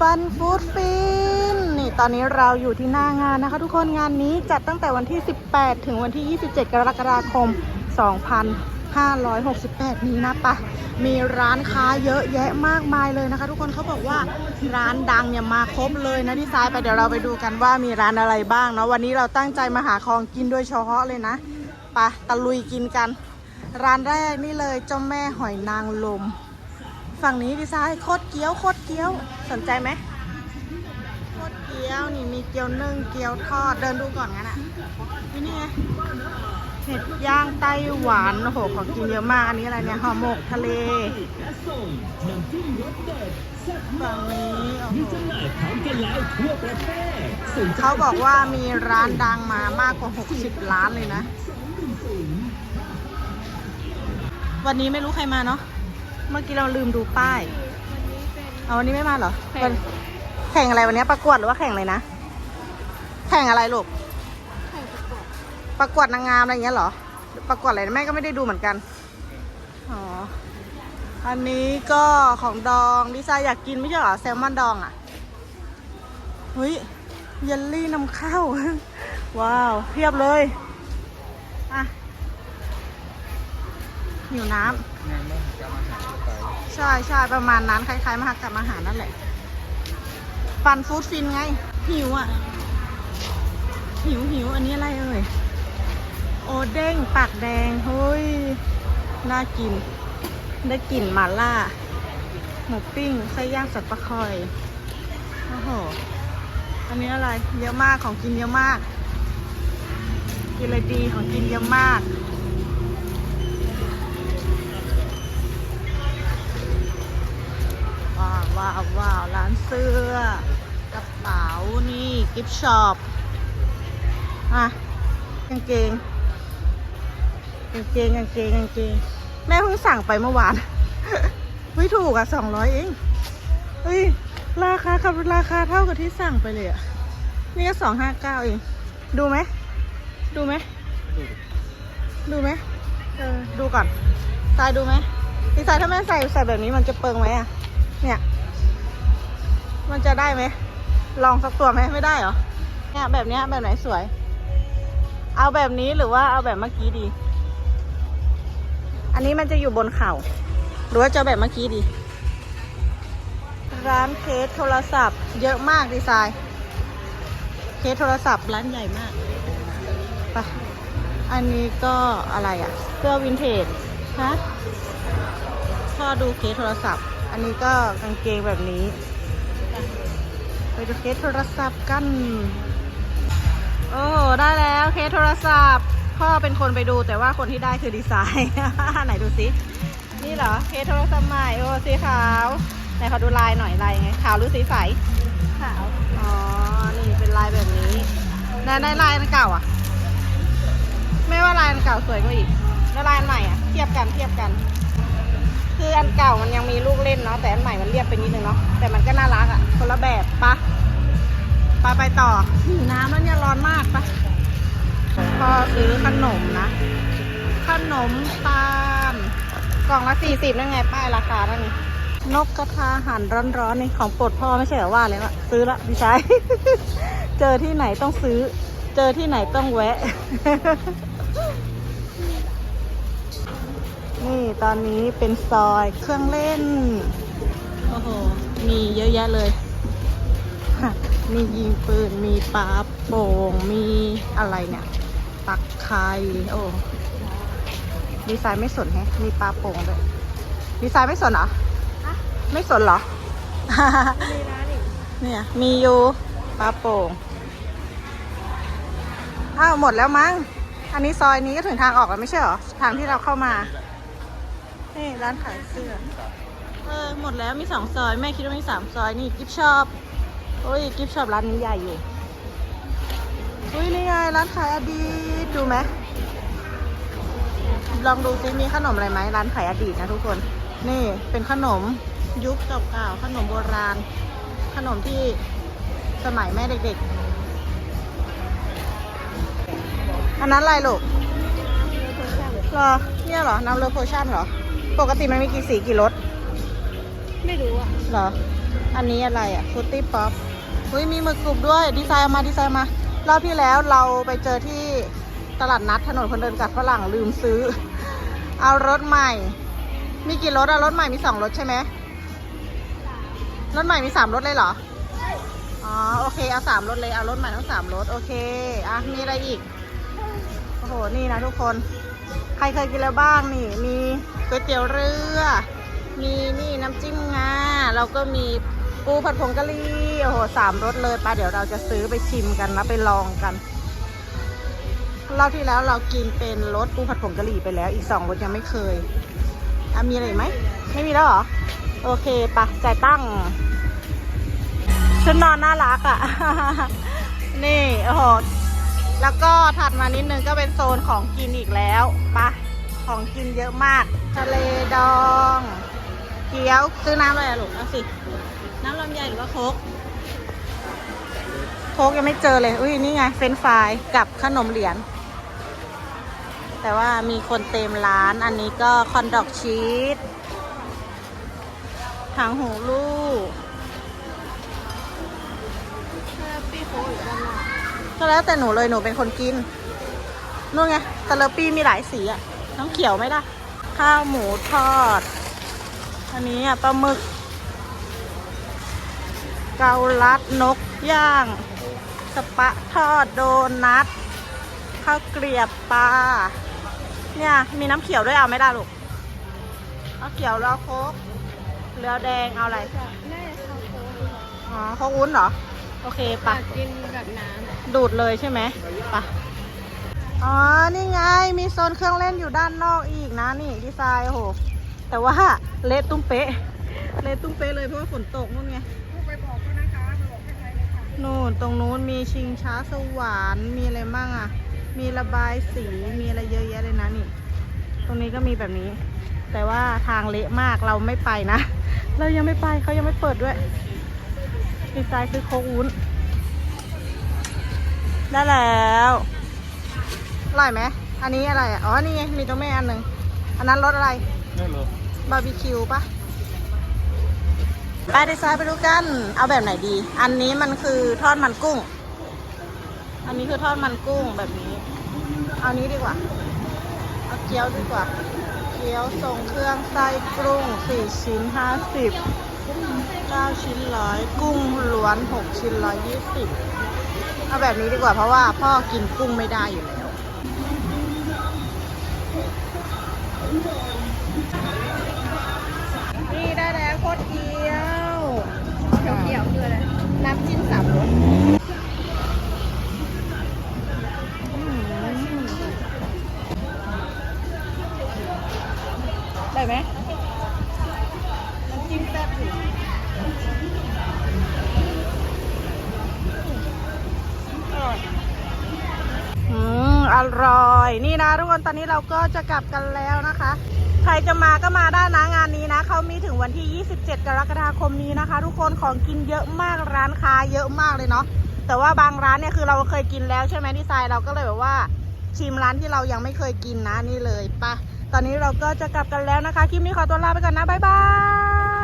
ฟันฟูดฟินนี่ตอนนี้เราอยู่ที่หน้างานนะคะ ทุกคนงานนี้จัดตั้งแต่วันที่ 18 ถึงวันที่ 27 กรกฎาคม 2568 นี้นะปะมีร้านค้าเยอะแยะมากมายเลยนะคะ ทุกคนเขาบอกว่าร้านดังเนี่ยมาครบเลยนะที่ซ้ายไปเดี๋ยวเราไปดูกันว่ามีร้านอะไรบ้างเนาะวันนี้เราตั้งใจมาหาของกินโดยเฉพาะเลยนะปะตะลุยกินกัน ร้านแรกนี่เลยเจ้าแม่หอยนางรมฝั่งนี้ดีไซน์โคตรเกี๊ยวโคตรเกี๊ยว สนใจไหมโคตรเกี๊ยวนี่มีเกี๊ยวนึ่งเกี๊ยวทอดเดินดูก่อนงั้นอะนี่นี่ไงเห็ดย่างไต้หวันโอ้โหของกินเยอะมากอันนี้อะไรเนี่ยห่อหมกทะเลฝั่งนี้โอ้โหเขาบอกว่ามีร้านดังมามากกว่า 60ร้านเลยนะ วันนี้ไม่รู้ใครมาเนาะเมื่อกี้เราลืมดูป้าย เอาวันนี้ไม่มาเหรอแข่ง วันแข่งอะไรวันนี้ประกวดหรือว่าแข่งอะไรนะ แข่งอะไรลูกประกวดนางงามอะไรอย่างเงี้ยเหรอ ประกวดอะไรแม่ก็ไม่ได้ดูเหมือนกัน อ๋อ อันนี้ก็ของดองดิซ่าอยากกินไม่ใช่เหรอแซลมอนดองอะเฮ้ยเยลลี่นำเข้า ว้าวเพียบเลย อะ หิวน้ำใช่ใช่ประมาณนั้น คล้ายๆมหากรรมอาหารนั่นแหละ ฟันฟู้ดฟินไง หิวอะ หิวหิวอันนี้อะไรเอ่ย โอเด้งปากแดง เฮ้ย น่ากิน ได้กลิ่นหมาล่า หมูปิ้งไส้ย่างสัตว์ปะคอย โอ้โห อันนี้อะไร เยอะมากของกินเยอะมาก กินอะไรดีของกินเยอะมาก กิฟต์ช็อปอะกางเกงกางเกงกางเกงกางเกง แม่เพิ่งสั่งไปเมื่อวานเฮ้ยถูกอะสองร้อยเองเฮ้ยราคากับราคาเท่ากับที่สั่งไปเลยอะ นี่ก็สองห้าเก้าเอง ดูไหม ดูไหม ดูไหมเออดูก่อนทรายดูไหมดีไซน์ถ้าแม่ใส่ใส่แบบนี้มันจะเปิงไหมอะ เนี่ย มันจะได้ไหม ลองสักตัวไหมไม่ได้เหรอเนี่ยแบบเนี้ยแบบไหนสวย เอาแบบนี้หรือว่าเอาแบบเมื่อกี้ดี อันนี้มันจะอยู่บนเข่าหรือว่าจะแบบเมื่อกี้ดี ร้านเคสโทรศัพท์ เยอะมากดีไซน์เคสโทรศัพท์ร้านใหญ่มากไปอันนี้ก็อะไรอะ่ะเสื้อวินเทจฮะพ่อดูเคสโทรศัพท์ อันนี้ก็กางเกงแบบนี้ ดูเคสโทรศัพท์กัน โอ้ได้แล้วเคสโทรศัพท์ พ่อเป็นคนไปดูแต่ว่าคนที่ได้คือดีไซน์ไหนดูสินี่เหรอเคสโทรศัพท์ใหม่โอ้สีขาวไหนขอดูลายหน่อยลายไงขาวหรือสีใสขาวอ๋อนี่เป็นลายแบบนี้แล้วได้ลายอันเก่าอะไม่ว่าลายอันเก่าสวยกว่าอีกแล้วลายอันใหม่อะเทียบกันเทียบกันคืออันเก่ามันยังมีลูกเล่นเนาะแต่อันใหม่มันเรียบไปนิดนึงเนาะแต่มันก็น่ารักอะคนละแบบปะ ไปไปต่อหิวน้ำแล้วเนี่ยร้อนมากปะพอซื้อขนมนะ ขนมตาลกล่องละสี่สิบนั่นไงป้ายราคานั่นนี่นกกระทาหันร้อนๆนี่ของโปรดพ่อไม่ใช่เหรอว่าเลยละซื้อละดีไซน์เจอที่ไหนต้องซื้อ เจอที่ไหนต้องแวะ นี่ตอนนี้เป็นซอยเครื่องเล่น โอ้โห มีเยอะแยะเลย มียิงปืน มีปลาโป่ง มีอะไรเนี่ยตักไข่โอ้ดีไซน์ไม่สนแฮะมีปลาโป่งด้วยดีไซน์ไม่สนเหรอ ไม่สนเหรอมีร้านอีกเนี่ย มีอยู่ปลาโป่ง อ้าวหมดแล้วมั้ง อันนี้ซอยนี้ก็ถึงทางออกแล้วไม่ใช่เหรอ ทางที่เราเข้ามา นี่ร้านขายเสื้อ เออหมดแล้วมีสองซอย แม่คิดว่ามีสามซอยนี่กิฟชอป โอ้ยกิฟชอปร้านนี้ใหญ่อยู่อุ้ยนี่ไงร้านขายอดีตดูไหมลองดูซิมีขนมอะไรไหมร้านขายอดีตนะทุกคน นี่เป็นขนมยุคเก่าๆขนมโบราณ ขนมที่สมัยแม่เด็กๆ อันนั้นอะไรลูกเหรอเนี่ยเหรอน้ำเลอโพชั่นเหรอ ปกติมันมีกี่สีกี่รสไม่รู้อะเหรอ อันนี้อะไรอะฟุตตี้ป๊อป เฮ้ยมีหมึกกรุบด้วยดีไซน์เอามาดีไซน์มารอบที่แล้วเราไปเจอที่ตลาดนัดถนนคนเดินกับฝรั่งลืมซื้อ เอารถใหม่ มีกี่รถอะรถใหม่มีสองรถใช่ไหมรถใหม่มีสามรถเลยเหรออ๋อโอเคเอาสามรถเลยเอารถใหม่ทั้งสามรถโอเคอะมีอะไรอีกโอ้โหนี่นะทุกคน ใครเคยกินแล้วบ้างนี่ มีก๋วยเตี๋ยวเรือ มีนี่น้ำจิ้มงาแล้วก็มี ปูผัดผงกะหรี่โอ้โหสามรสเลยปะเดี๋ยวเราจะซื้อไปชิมกันนะไปลองกันรอบที่แล้วเรากินเป็นรสปูผัดผงกะหรี่ไปแล้ว อีกสองรสยังไม่เคยอะมีอะไรไหมไม่มีแล้วเหรอโอเคปะจ่ายตั้งชุดนอนน่ารักอะ่ะ นี่โอ้โหแล้วก็ถัดมานิดนึงก็เป็นโซนของกินอีกแล้วปะของกินเยอะมาก ทะเลดอง เกี๊ยวซื้อน้ำอะไรลูกเอาสิ น้ำลำไยหรือว่าโค้กโค้กยังไม่เจอเลย อุ้ยนี่ไง เฟรนฟรายกับขนมเหรียญ แต่ว่ามีคนเต็มร้าน อันนี้ก็คอนดอกชีสหางหูลูกพี่โค้อยู่ด้านน้าก็แล้วแต่หนูเลยหนูเป็นคนกินนู่นไงตะเลปี้มีหลายสีอะน้องเขียวไหมล่ะ ข้าวหมูทอด อันนี้อะปลาหมึก เกาลัดนกย่าง สปะทอดโดนัทข้าวเกลียบปลาเนี่ยมีน้ำเขียวด้วยเอาไหม่ได้ลูกเอาเขียวแล้วโค้กเรือแดงเอาอะไรจะแม่เขาโค้ดีกว่าอ๋อโค้กวุ้นเหรอ โอเคอปะยากกินแบบน้ำดูดเลยใช่ไหมไปะอ๋อ นี่ไง มีโซนเครื่องเล่นอยู่ด้านนอกอีกนะนี่ดีไซน์โอ้โห แต่ว่าเละตุ้มเป๊ะ เละตุ้มเป๊ะเลยเพราะว่าฝนตกนู่นไง นู่นตรงนู้นมีชิงช้าสวรรค์มีอะไรบ้างอะ มีระบายสีมีอะไรเยอะแยะเลยนะนี่ ตรงนี้ก็มีแบบนี้ แต่ว่าทางเละมากเราไม่ไปนะ เรายังไม่ไปเขายังไม่เปิดด้วยดีไซน์คือโคกวุ้นได้แล้วอร่อยไหมอันนี้อะไรอะอ๋อนี่ไงมีตัวแม่อันหนึ่งอันนั้นรสอะไรไม่รู้บาร์บีคิวปะ ไปดีไซน์ไปดูกัน เอาแบบไหนดี อันนี้มันคือทอดมันกุ้ง อันนี้คือทอดมันกุ้งแบบนี้ เอานี้ดีกว่า เอาเกี๊ยวดีกว่า เกี๊ยวทรงเครื่องไส้กรุ้งสี่ชิ้นห้าสิบเก้าชิ้นร้อยกุ้งล้วนหกชิ้นร้อยยี่สิบเอาแบบนี้ดีกว่าเพราะว่าพ่อกินกุ้งไม่ได้อยู่แล้ว ร่อย นี่นะทุกคนตอนนี้เราก็จะกลับกันแล้วนะคะ ใครจะมาก็มาได้นะงานนี้นะเขามีถึงวันที่ 27 กรกฎาคมนี้นะคะ ทุกคนของกินเยอะมากร้านค้าเยอะมากเลยเนาะแต่ว่าบางร้านเนี่ยคือเราเคยกินแล้วใช่ไหมดีไซน์เราก็เลยแบบว่า ชิมร้านที่เรายังไม่เคยกินนะนี่เลยปะตอนนี้เราก็จะกลับกันแล้วนะคะคลิปนี้ขอตัวลาไปก่อนนะบ๊ายบาย